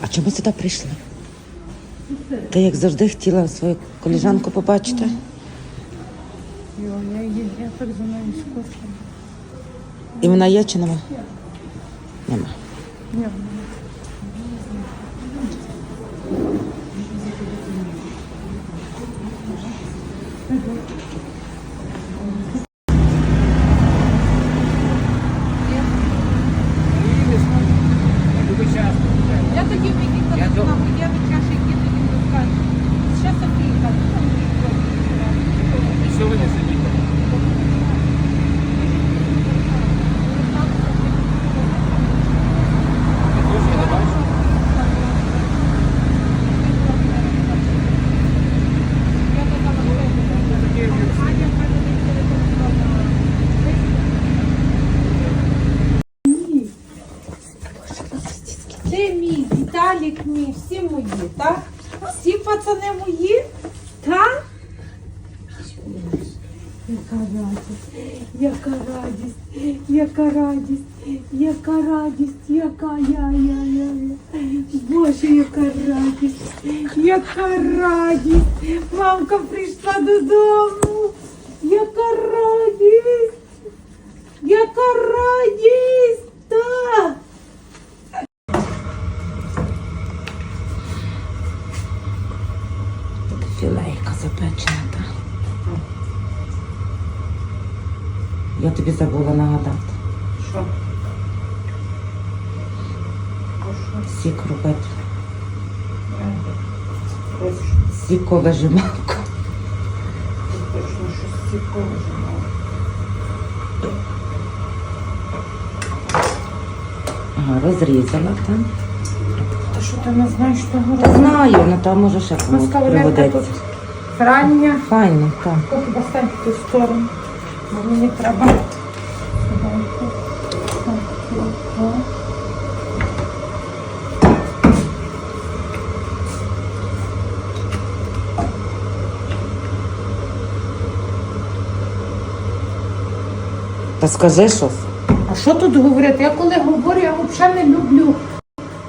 А чому сюди прийшли? Ти як завжди хотіла свою коліжанку побачити? Я, так за нею скучила. І вона є чи нема? Нема. Ні, Я тоді приїхала з нами, я від чаші їду, він розкаже. Ще Софійка, ну там І що ви не сидіте? Я теж не бачу. Ти мій, Всі мої, так? Всі пацани мої, так? Яка радість, яка радість, яка радість, яка радість, яка я, я, я, я. Боже, яка радість, яка радість. Мамка прийшла додому. Яка радість, яка радість, так. Філейка запечена. та. Я тобі забула нагадати. Що? Сік робити. Сіковижималку. Точно щось цікаве. Ага, розрізала там. Та що ти не знаєш того Та знаю, ну там може ще комусь кавалерка тут рання. Файно, так. Поки достань в ту сторону. Бо мені треба. Та скажи щось. А що тут говорити? Я коли говорю, я взагалі не люблю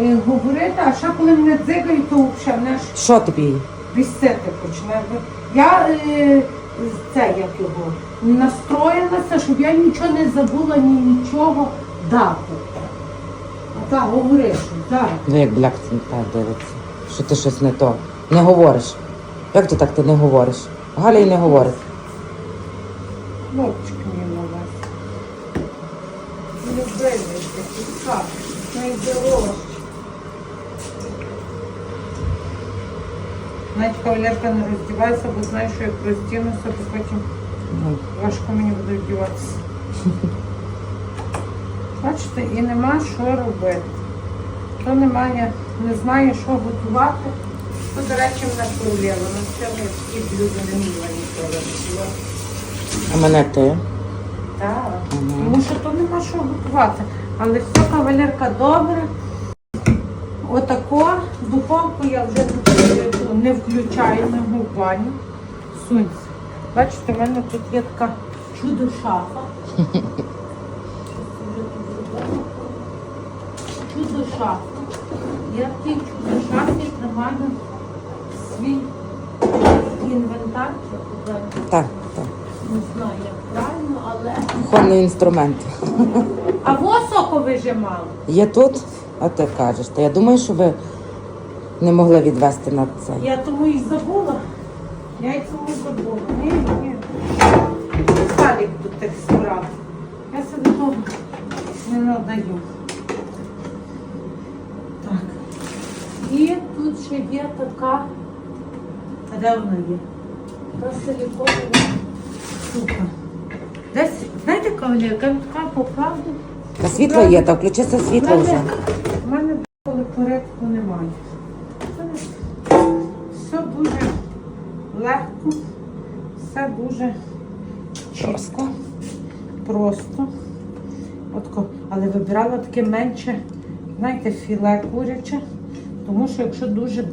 е, говорити, а ще коли мене дзигають, то взагалі мене ж Що тобі? бісити починає. Я е, це як його настроїлася, щоб я нічого не забула, ні нічого дати. А так, говориш, так. Ну як бляк так дивиться. Що ти щось не то. Не говориш. Як то так ти не говориш? Галя й не говорить. Хлопчик Навіть кавалерка не роздівається, бо знає, що як роздінуся, то потім Ну, важко мені буде вдіватися. Бачите, і нема що робити. Хто немає, не знає, що готувати, то, до речі, мене королева. На цьому всі блюда не мила ніколи. А мене ти? Так, Мгм. тому що то нема що готувати. Але все, кавалерка, добре. Отако духовку я вже не включаю, не в баню. Сунься. Бачите, в мене тут є така чудо-шафа. Чудо-шафа. Я в тій чудо-шафі тримаю свій інвентар. Так, так. Не знаю, як правильно, але. Кухонний інструмент. А во соко вижимали. Є тут, а ти кажеш. Та я думаю, що ви не могли відвести на це. Я тому і забула. Я й тому забула. Ні, ні. Салік тут так справ. Я себе не надаю. Так. І тут ще є така. А де вона є? Така силіконова штука. Десь, знаєте, кавалерка, я така по правді. Та світло є, та включиться світло вже. У мене коли порядку немає. Все дуже чітко, просто. Отко. Але вибирала таке менше, знаєте, філе куряче, тому що якщо дуже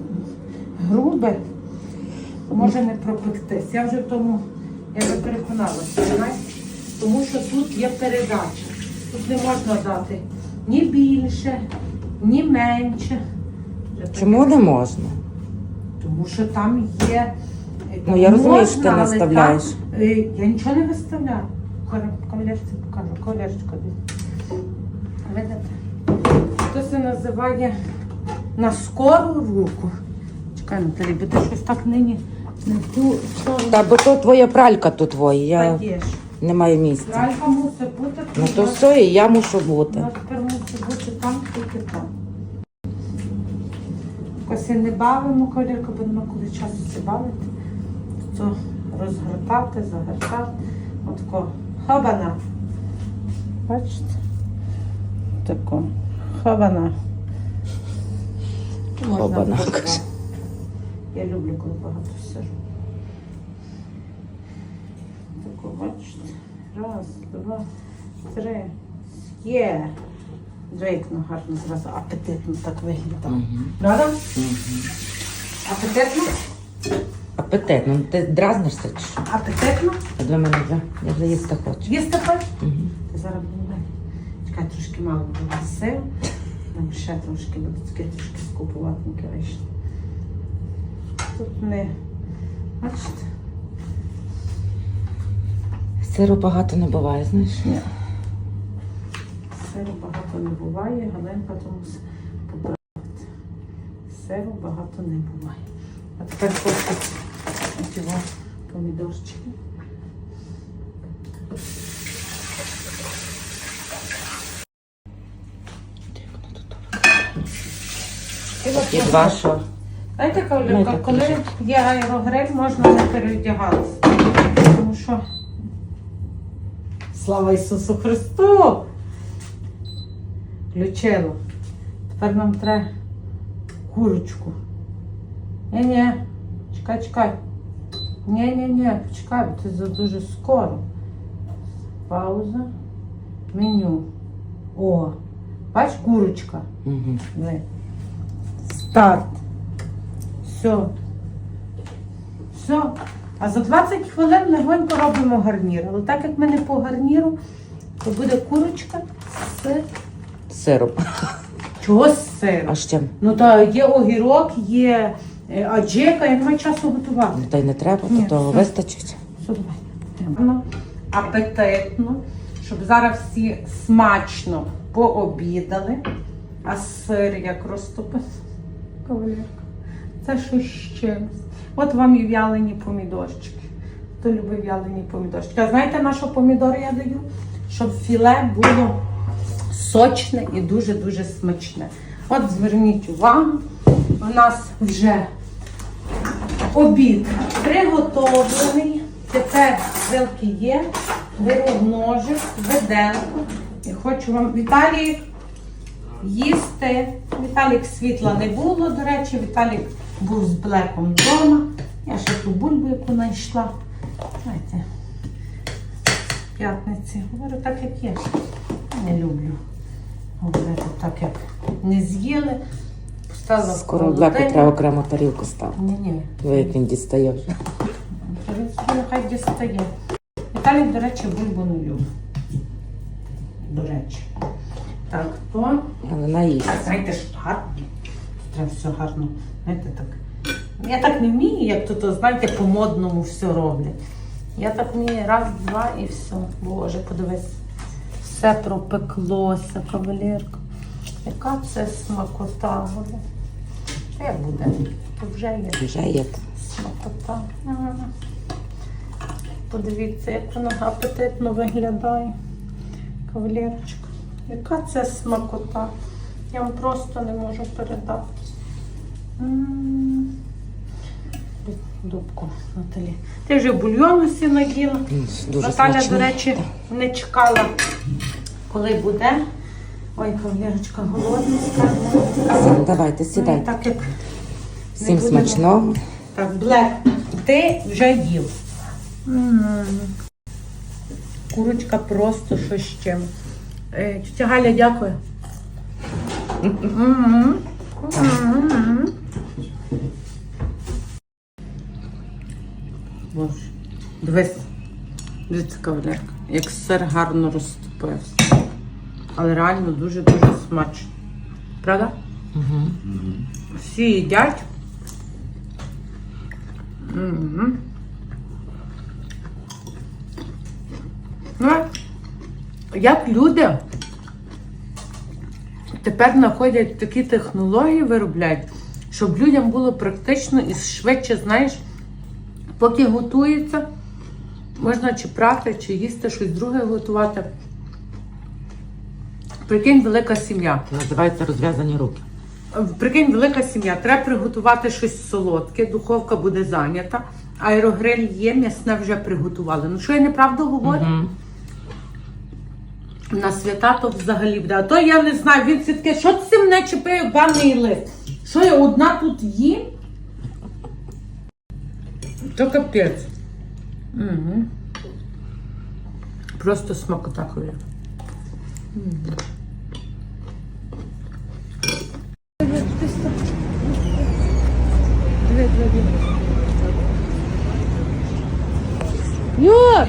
грубе, може не пропектись. Я вже в тому, я вже переконалася, знаєте? тому що тут є передача. Тут не можна дати ні більше, ні менше. Чому не можна? Тому що там є. Ну, я розумію, можна, що ти але наставляєш. там, е, я нічого не виставляю. Кавалер- Кавалерці покажу, дивіться. Видите? Це се називає на скору руку. Чекай, Наталі, буде щось так нині не ту сторону. Та бо то твоя пралька тут твоя, я не маю місця. Кралька мусить бути. Ну то все, і я мушу бути. Вона тепер мусить бути там, тільки там. Якось і не бавимо колірку, бо нема коли часу це бавити. То розгортати, загортати. Отако. Хабана. Бачите? Тако. Хабана. Можна Хобана, Я люблю, коли багато сижу. Тако, бачите. Раз, два, три. Є. Двійкно гарно зразу апетитно так виглядає. Правда? Апетитно? Апетитно. Ну, Ти дразнишся чи що? Апетитно? А Для мене вже. Я вже їсти хочу. Їсти хочеш? Мгм. Ти зараз буде. Чекай, трошки мало буде сил. Нам ще трошки буде таке трошки скупуватеньке вийшло. Тут не. Бачите? Сиру багато не буває, знаєш? Ні. Сиру багато не буває, Галенка тому поправити. Сиру багато не буває. А тепер хочу во помідорчики. І два що? Знаєте, Ну, коли, є аерогриль, можна не переодягатися. Тому що слава Ісусу Христу! Включило. Тепер нам треба курочку. Ні-ні, чекай, чекай. Ні-ні-ні, почекай, це за дуже скоро. Пауза. Меню. О, бач, курочка. Диви. Старт. Все. Все. А за 20 хвилин легонько робимо гарнір. Але так як ми не по гарніру, то буде курочка з Сиром. чого з сиром. А з чим? Ну то є огірок, є е, аджика, я не маю часу готувати. Ну, Та й не треба, Ні, то того все. вистачить. Все, давай. Ну, апетитно, щоб зараз всі смачно пообідали. А сир як розтопити. Кавалерка. Це щось з чимось. От вам і в'ялені помідорчики. Хто любить в'ялені помідорчики. А знаєте, на що помідори я даю? Щоб філе було сочне і дуже-дуже смачне. От зверніть увагу, у нас вже обід приготовлений. Тепер вилки є, беру ножик, виделку. І хочу вам Віталій їсти. Віталік світла не було, до речі, Віталік був з блеком вдома. Я ще ту бульбу, яку знайшла. Знаєте, п'ятниці. Говорю так, як є. Не люблю говорити так, як не з'їли. Поставила Скоро холодильник. треба окрему тарілку ставити. Ні, ні. Диви, як він дістає. Нехай дістає. Віталій, до речі, бульбу не любить. До речі. Так, то. Але наїсть. А знаєте, що гарно. Треба все гарно. Знаєте, так. Я так не вмію, як то знаєте, по-модному все роблять. Я так вмію раз, два і все. Боже, подивись. Все пропеклося, кавалерка. Яка це смакота буде. Як буде? То вже є. Вже є. Смакота. Подивіться, як вона апетитно виглядає. Кавалерочка. Яка це смакота? Я вам просто не можу передати. М. Дубку, Наталі. Ти вже бульйону сі наїла. М, Дуже Наталя, смачний. до речі, не чекала, коли буде. Ой, кавалерочка, голодненька. Всім давайте, Ну, сідайте. Так як Всім не будемо- смачного. так, Блек, ти вже їв. Курочка просто що з чим. Е, Тетя Галя, дякую. Боже, дивись, дивіться, кавалерка, як сир гарно розтопився. Але реально дуже-дуже смачно. Правда? Угу. Всі їдять. Ну, як люди тепер знаходять такі технології, виробляють, щоб людям було практично і швидше, знаєш, поки готується, можна чи прати, чи їсти щось друге готувати. Прикинь, велика сім'я. Називається розв'язані руки. Прикинь, велика сім'я. Треба приготувати щось солодке, духовка буде зайнята, аерогриль є, м'ясне вже приготували. Ну що я неправду говорю? Угу. На свята то взагалі буде. А то я не знаю, він все таке, що ти мене чіпив банний лист? Що я одна тут їм? То капець. Угу. Просто смакота коли. Юр!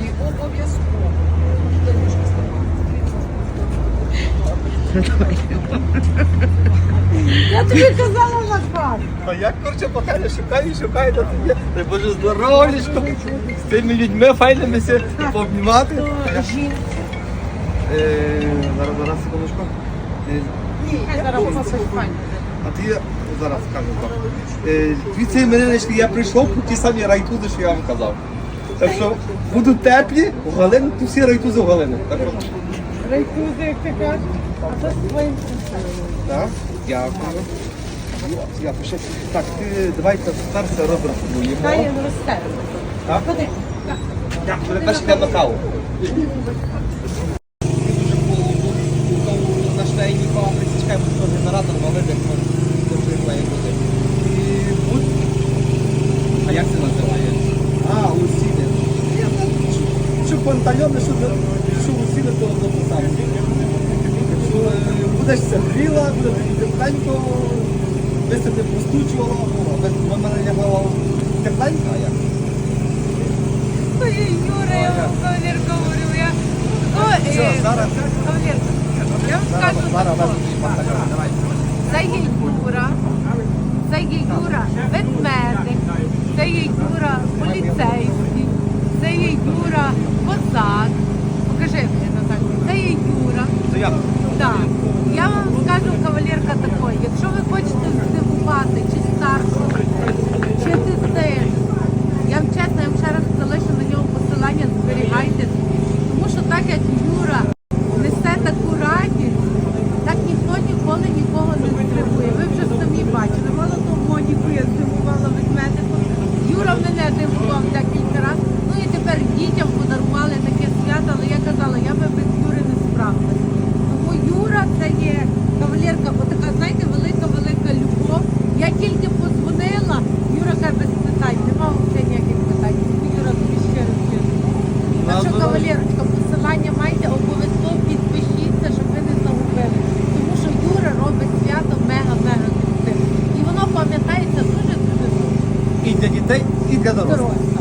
Я тобі казала Захар. А як корче пахане, шукаю, шукаю, то є. Дай Боже здоров'ячко. З тими людьми файними все пообнімати. Е, Зараз, зараз, секундочку. Е, Зараз у нас. А ти зараз скажу вам. Е, Дві ці я прийшов по ті самі райтузи, що я вам казав. Так що будуть теплі, у Галину, то всі райтузи у Галини. Так що, Рейкузи, як ти кажеш, а то з твоїм так, дякую. Я пишу. Так, ти давайте перше розрахуємо. Хай він росте. Так? Ходи. Так, ми перше на каву. На штейні фабриці, чекаємо, що генератор валити, то вже має бути. І будь. А як це називає? А, усіли. Що пантальони, що, що усіли, то одно. Якщо е, будеш це гріла, буде тепленько, десь тебе постучувало, ну, а без мене лягало тепленько, а як? Ой, Юра, я вам кавалерка говорю, я... О, Що, е, зараз? кавалерка, я вам скажу Зараз, тако. зараз, пантальон, давай. Це є Юра, це є Юра ведмедик, це є Юра поліцейський, Здорово.